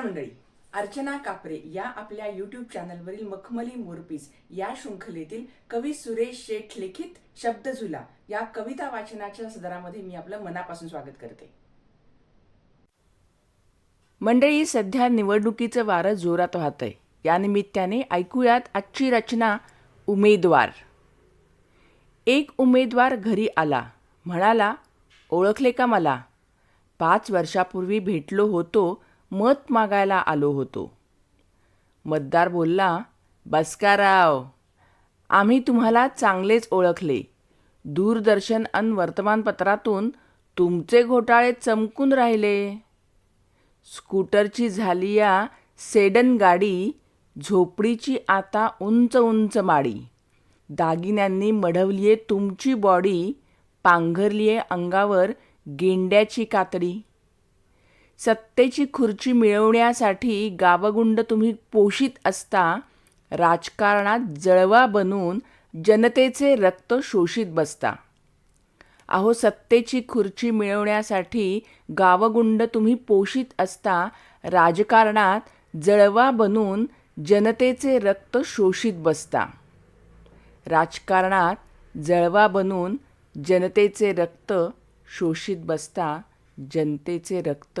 नमस्कार मंडळी अर्चना कापरे या आपल्या युट्यूब चॅनलवरील मखमली मोरपीस या शृंखलेतील कवी सुरेश शेठ लिखित शब्दझुला या कविता वाचनाच्या सदरामध्ये मी आपलं मनापासून स्वागत करते. मंडळी सध्या निवडणुकीचं वारं जोरात वाहतंय. या निमित्ताने ऐकूयात आजची रचना उमेदवार. एक उमेदवार घरी आला. म्हणाला ओळखले का मला? पाच वर्षापूर्वी भेटलो होतो मत मागायला आलो होतो. मतदार बोलला बसकाराव आम्ही तुम्हाला चांगलेच ओळखले. दूरदर्शन अन वर्तमानपत्रातून तुमचे घोटाळे चमकून राहिले. स्कूटरची झाली या सेडन गाडी झोपडीची आता उंच उंच माडी. दागिन्यांनी मढवलीये तुमची बॉडी पांघरलीये अंगावर गेंड्याची कातडी. सत्तेची खुर्ची मिळवण्यासाठी गावगुंड तुम्ही पोषित असता राजकारणात जळवा बनून जनतेचे रक्त शोषित बसता. अहो सत्तेची खुर्ची मिळवण्यासाठी गावगुंड तुम्ही पोषित असता राजकारणात जळवा बनून जनतेचे रक्त शोषित बसता. राजकारणात जळवा बनून जनतेचे रक्त शोषित बसता जनतेचे रक्त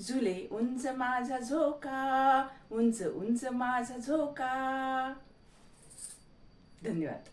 झुले उंच माझा झोका उंच उंच माझा झोका धन्यवाद